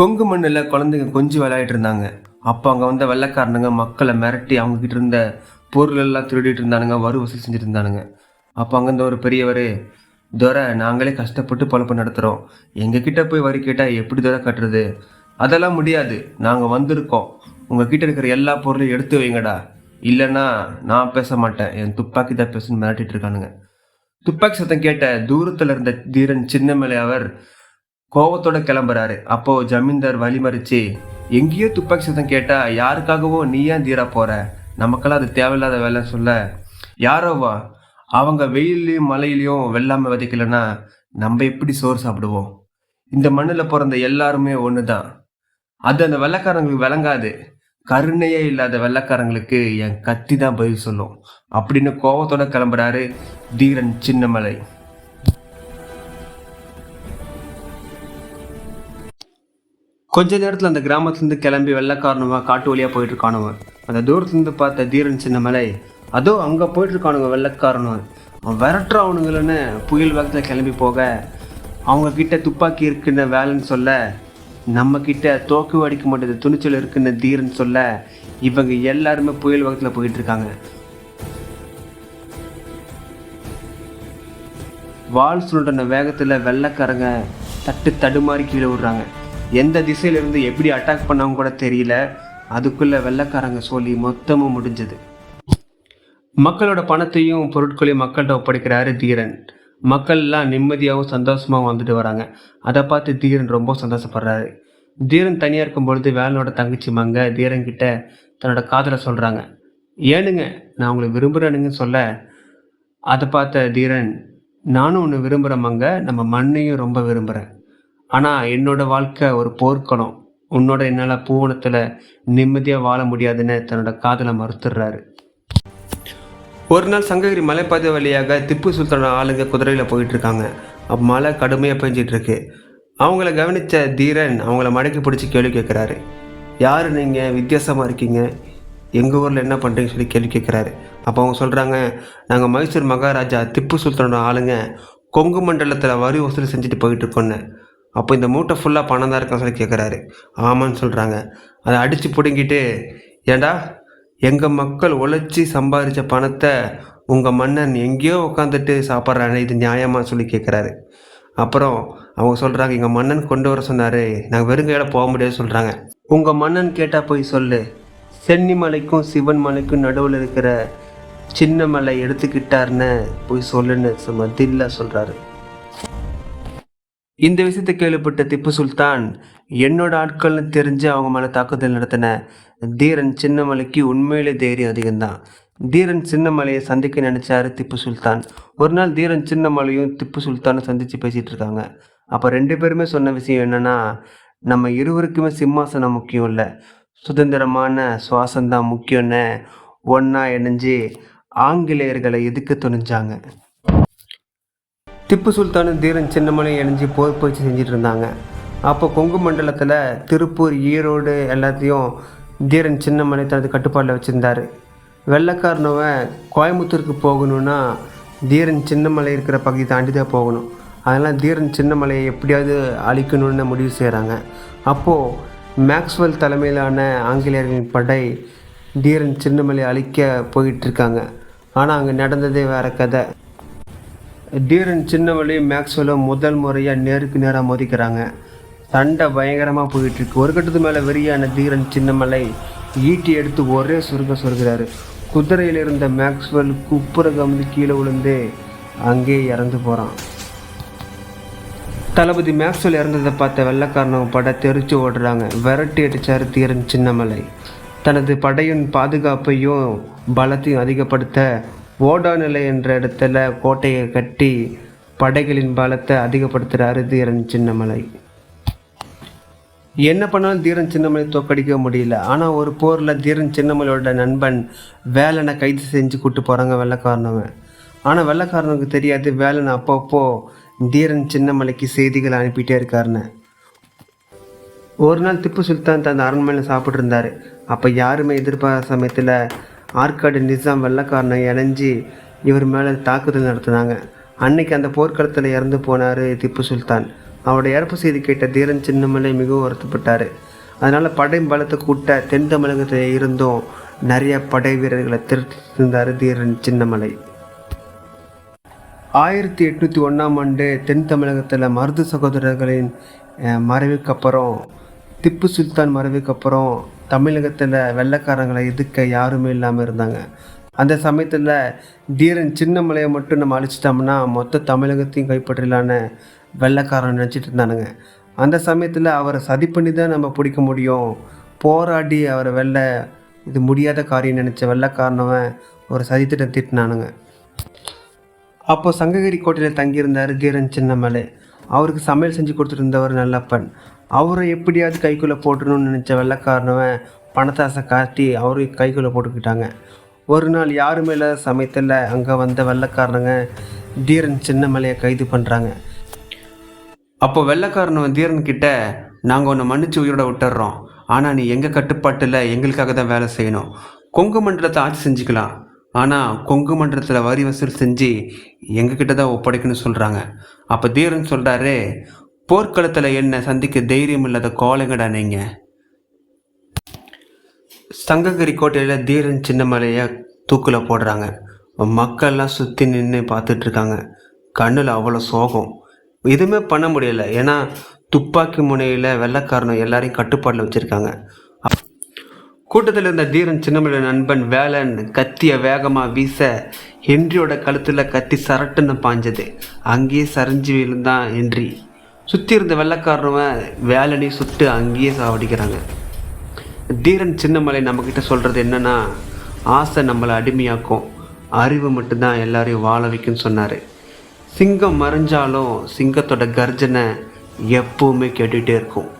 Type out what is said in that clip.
கொங்கு மண்ணில் குழந்தைங்க கொஞ்சம் விளையாடிட்டு இருந்தாங்க. அப்போ அங்கே வந்த வெள்ளைக்காரனுங்க மக்களை மிரட்டி அவங்கக்கிட்ட இருந்த பொருள் எல்லாம் திருடிட்டு இருந்தானுங்க வறு வசூல் செஞ்சுட்டு இருந்தானுங்க. அப்போ அங்கேருந்து ஒரு பெரியவர் துரை நாங்களே கஷ்டப்பட்டு பொழப்பு நடத்துகிறோம் எங்ககிட்ட போய் வரி கேட்டால் எப்படி துரை கட்டுறது? அதெல்லாம் முடியாது. நாங்கள் வந்திருக்கோம். உங்ககிட்ட இருக்கிற எல்லா பொருளையும் எடுத்து வைங்கடா. இல்லைன்னா நான் பேச மாட்டேன். என் துப்பாக்கி தான் பேசுன்னு மிரட்டிட்டு இருக்கானுங்க. துப்பாக்கி சத்தம் கேட்ட தூரத்தில் இருந்த தீரன் சின்னமலை அவர் கோவத்தோட கிளம்புறாரு. அப்போ ஜமீன்தார் வழிமறிச்சு எங்கேயோ துப்பாக்கி சத்தம் கேட்டா யாருக்காகவோ நீ ஏன் தீரா போற? நமக்கெல்லாம் அது தேவையில்லாத வேலை சொல்ல. யாரோவா அவங்க வெயிலையும் மழையிலையும் வெள்ளாமை விதைக்கலன்னா நம்ம எப்படி சோறு சாப்பிடுவோம்? இந்த மண்ணில் பிறந்த எல்லாருமே ஒன்று தான் அது அந்த வெள்ளக்காரங்களுக்கு விளங்காது. கருணையே இல்லாத வெள்ளைக்காரங்களுக்கு என் கத்தி தான் பதில் சொல்லும். அப்படின்னு கோவத்தோட கிளம்புறாரு தீரன் சின்னமலை. கொஞ்ச நேரத்தில் அந்த கிராமத்துலேருந்து கிளம்பி வெள்ளைக்காரனுவ காட்டு வழியாக போயிட்டு அந்த தூரத்துலேருந்து பார்த்த தீரன் சின்ன மலை அதோ அங்கே போயிட்டு இருக்கானுங்க வெள்ளைக்காரனுவன் அவன் விரட்டுறவனுங்களன்னு புயல் வேகத்தில் கிளம்பி போக அவங்க கிட்ட துப்பாக்கி இருக்குன்னு வேலைன்னு சொல்ல நம்ம கிட்ட தோக்கு அடிக்க மாட்டேது துணிச்சல் இருக்குன்னு தீரன் சொல்ல இவங்க எல்லாருமே புயல் வேகத்தில் போயிட்டு இருக்காங்க வால் சுருண்டன வேகத்தில் வெள்ளைக்காரங்க தட்டு தடுமாறி கீழே விடுறாங்க. எந்த திசையிலிருந்து எப்படி அட்டாக் பண்ணாங்க கூட தெரியல. அதுக்குள்ளே வெள்ளைக்காரங்க சொல்லி மொத்தமும் முடிஞ்சது. மக்களோட பணத்தையும் பொருட்களையும் மக்கள்கிட்ட ஒப்படைக்கிறாரு தீரன். மக்கள் எல்லாம் நிம்மதியாகவும் சந்தோஷமாகவும் வந்துட்டு வராங்க. அதை பார்த்து தீரன் ரொம்ப சந்தோஷப்படுறாரு. தீரன் தனியாக இருக்கும் பொழுது வேலனோட தங்கச்சி மங்க தீரன் கிட்ட தன்னோட காதலை சொல்கிறாங்க ஏனுங்க நான் உங்களை விரும்புகிறேனுங்க சொல்ல அதை பார்த்த தீரன் நானும் ஒன்று விரும்புகிறேன் மங்க. நம்ம மண்ணையும் ரொம்ப விரும்புகிறேன் ஆனால் என்னோட வாழ்க்கை ஒரு போர்க்களம் உன்னோட என்னால் பூவனத்தில் நிம்மதியாக வாழ முடியாதுன்னு தன்னோட காதலை மறுத்துடுறாரு. ஒரு நாள் சங்ககிரி மலைப்பாதை வழியாக திப்பு சுல்தான ஆளுங்க குதிரையில் போயிட்டுருக்காங்க. அப்போ மழை கடுமையாக பெஞ்சிட்ருக்கு அவங்கள கவனித்த தீரன் அவங்கள மடக்கி பிடிச்சி கேள்வி கேட்குறாரு யார் நீங்கள் வித்தியாசமாக இருக்கீங்க. எங்கள் ஊரில் என்ன பண்ணுறீங்கன்னு சொல்லி கேள்வி கேட்குறாரு அப்போ அவங்க சொல்கிறாங்க நாங்கள் மைசூர் மகாராஜா திப்பு சுல்தானோட ஆளுங்க கொங்கு மண்டலத்தில் வரி வசூல் செஞ்சுட்டு போயிட்டு இருக்கோன்னு அப்போ இந்த மூட்டை ஃபுல்லாக பணம் தான் இருக்கான்னு சொல்லி கேட்குறாரு ஆமான்னு சொல்கிறாங்க அதை அடித்து பிடுங்கிட்டு ஏண்டா எங்கள் மக்கள் உழைச்சி சம்பாதிச்ச பணத்தை உங்கள் மன்னன் எங்கேயோ உட்காந்துட்டு சாப்பிட்றானே இது நியாயமாக சொல்லி கேட்குறாரு அப்புறம் அவங்க சொல்கிறாங்க எங்கள் மன்னன் கொண்டு வர சொன்னார் நாங்கள் வெறுங்கையில போக முடியாது சொல்கிறாங்க உங்கள் மன்னன் கேட்டால் போய் சொல்லு. சென்னிமலைக்கும் சிவன் மலைக்கும் நடுவில் இருக்கிற சின்ன மலை எடுத்துக்கிட்டாருன்னு போய் சொல்லுன்னு சும்மா சொல்கிறாரு இந்த விஷயத்தை கேள்விப்பட்ட திப்பு சுல்தான் என்னோட ஆட்கள்னு தெரிஞ்சு அவங்க மேலே தாக்குதல் நடத்தின தீரன் சின்னமலைக்கு உண்மையிலே தைரியம் அதிகம்தான். தீரன் சின்னமலையை சந்திக்க நினைச்சாரு திப்பு சுல்தான். ஒரு நாள் தீரன் சின்னமலையும் திப்பு சுல்தானும் சந்திச்சு பேசிட்டு இருக்காங்க. அப்போ ரெண்டு பேருமே சொன்ன விஷயம் என்னன்னா நம்ம இருவருக்குமே சிம்மாசனம் முக்கியம் இல்லை. சுதந்திரமான சுவாசம்தான் முக்கியம்னு ஒன்றா இணைஞ்சு ஆங்கிலேயர்களை எதுக்க துணிஞ்சாங்க. திப்பு சுல்தானும் தீரன் சின்னமலையும் இணைஞ்சு போர் பயிற்சி செஞ்சுட்டு இருந்தாங்க. அப்போ கொங்கு மண்டலத்தில் திருப்பூர் ஈரோடு எல்லாத்தையும் தீரன் சின்னமலை தனது கட்டுப்பாட்டில் வச்சுருந்தாரு. வெள்ளக்காரனவன் கோயம்புத்தூருக்கு போகணும்னா தீரன் சின்னமலை இருக்கிற பகுதி தாண்டி தான் போகணும். அதனால் தீரன் சின்னமலையை எப்படியாவது அழிக்கணும்னு முடிவு செய்கிறாங்க அப்போது மேக்ஸ்வெல் தலைமையிலான ஆங்கிலேயர்களின் படை தீரன் சின்னமலை அழிக்க போயிட்டுருக்காங்க ஆனால் அங்கே நடந்ததே வேறு கதை. தீரன் சின்னவழி மேக்ஸ்வெலும் முதல் முறையாக நேருக்கு நேராக மோதிக்கிறாங்க. சண்டை பயங்கரமாக போயிட்டுருக்கு. ஒரு கட்டத்து மேலே வெறியான தீரன் சின்னமலை ஈட்டி எடுத்து ஒரே சுருங்க சொருகிறாரு குதிரையில் இருந்த மேக்ஸ்வெல் குப்புற கம்பி கீழே விழுந்து அங்கே இறந்து போகிறான் தளபதி மேக்ஸ்வெல் இறந்ததை பார்த்த வெள்ளைக்காரனவங்க படை தெரிச்சு ஓடுறாங்க. விரட்டி அடித்தார் தீரன் சின்னமலை. தனது படையின் பாதுகாப்பையும் பலத்தையும் அதிகப்படுத்த ஓடாநிலை என்ற இடத்துல கோட்டையை கட்டி படைகளின் பலத்தை அதிகப்படுத்துகிறாரு தீரன் சின்னமலை. என்ன பண்ணாலும் தீரன் சின்னமலை தோக்கடிக்க முடியல. ஆனால் ஒரு போரில் தீரன் சின்னமலையோட நண்பன் வேலனை கைது செஞ்சு கூட்டு போகிறாங்க வெள்ளைக்காரனவன். ஆனால் வெள்ளக்காரனுக்கு தெரியாது வேலன் அப்பப்போ தீரன் சின்னமலைக்கு செய்திகள் அனுப்பிட்டே இருக்காருன்னு. ஒரு நாள் திப்பு சுல்தான் தன் அரண்மனையில் சாப்பிட்ருந்தார் அப்போ யாருமே எதிர்பாராத சமயத்தில் ஆற்காடு நிசாம் வெள்ளக்காரனை இணைஞ்சி இவர் மேலே தாக்குதல் நடத்தினாங்க. அன்னைக்கு அந்த போர்க்களத்தில் இறந்து போனார் திப்பு சுல்தான். அவருடைய இறப்பு செய்தி கேட்ட தீரன் சின்னமலை மிகவும் வருத்தப்பட்டார். அதனால் படை பலத்தை கூட்ட தென் தமிழகத்தில் இருந்தும் நிறைய படை வீரர்களை திருத்திருந்தார் தீரன் சின்னமலை. ஆயிரத்தி எட்நூற்றி ஒன்றாம் ஆண்டு தென் தமிழகத்தில் மருது சகோதரர்களின் அஹ், மறைவுக்கு அப்புறம் திப்பு சுல்தான் மறைவுக்கு அப்புறம் தமிழகத்தில் வெள்ளைக்காரங்களை எதிர்க்க யாருமே இல்லாமல் இருந்தாங்க. அந்த சமயத்தில் தீரன் சின்னமலையை மட்டும் நம்ம அழிச்சிட்டோம்னா மொத்த தமிழகத்தையும் கைப்பற்றலான்னு வெள்ளக்காரன் நினச்சிட்டு இருந்தானுங்க. அந்த சமயத்தில் அவரை சதி பண்ணி தான் நம்ம பிடிக்க முடியும். போராடி அவரை வெள்ள இது முடியாத காரியம் நினச்ச வெள்ளைக்காரனவன் ஒரு சதித்திட்டம் திட்டினானுங்க. அப்போ சங்ககிரி கோட்டையில் தங்கியிருந்தார் தீரன் சின்னமலை. அவருக்கு சமையல் செஞ்சு கொடுத்துருந்தவர் நல்லப்பன். அவரை எப்படியாவது கைக்குள்ளே போட்டுடணும்னு நினச்ச வெள்ளக்காரனவன் பணத்தாசை காட்டி அவரையும் கைக்குள்ளே போட்டுக்கிட்டாங்க. ஒரு நாள் யாருமே இல்லாத சமயத்தில் அங்கே வந்த வெள்ளக்காரனுங்க தீரன் சின்ன மலையை கைது பண்ணுறாங்க அப்போ வெள்ளைக்காரன் தீரன் கிட்ட நாங்கள் உன்னை மன்னிச்சு உயிரோட விட்டுறோம். ஆனால் நீ எங்கள் கட்டுப்பாட்டில் எங்களுக்காக தான் வேலை செய்யணும். கொங்கு மண்டலத்தை ஆட்சி செஞ்சுக்கலாம். ஆனால் கொங்கு மண்டலத்தில் வரி வசூல் செஞ்சு எங்ககிட்ட தான் ஒப்படைக்கணும்னு சொல்கிறாங்க அப்போ தீரன் சொல்கிறாரு போர்க்களத்தில் என்ன சந்திக்க தைரியம் இல்லாத கோலைங்கடா நீங்கள் சங்ககிரி கோட்டையில் தீரன் சின்னமலையை தூக்கில் போடுறாங்க. மக்கள்லாம் சுற்றி நின்று பார்த்துட்ருக்காங்க. கண்ணில் அவ்வளோ சோகம். எதுவுமே பண்ண முடியலை. ஏன்னா துப்பாக்கி முனையில் வெள்ளக்காரனும் எல்லாரையும் கட்டுப்பாட்டில் வச்சுருக்காங்க. கூட்டத்தில் இருந்த தீரன் சின்னமலை நண்பன் வேலன் கத்தியை வேகமாக வீச ஹென்ரியோட கழுத்தில் கத்தி சரட்டுன்னு பாஞ்சது. அங்கேயே சரிஞ்சு விழுந்தான் ஹென்றி சுற்றி இருந்த வெள்ளக்காரனவன் வேலனையும் சுட்டு அங்கேயே சாவடிக்கிறாங்க. தீரன் சின்னமலை நம்மக்கிட்ட சொல்கிறது என்னென்னா ஆசை நம்மளை அடிமையாக்கும். அறிவு மட்டும்தான் எல்லாரையும் வாழ வைக்கும்னு சொன்னார். சிங்கம் மறைஞ்சாலும் சிங்கத்தோட கர்ஜனை எப்பவுமே கேட்டுகிட்டே இருக்கும்.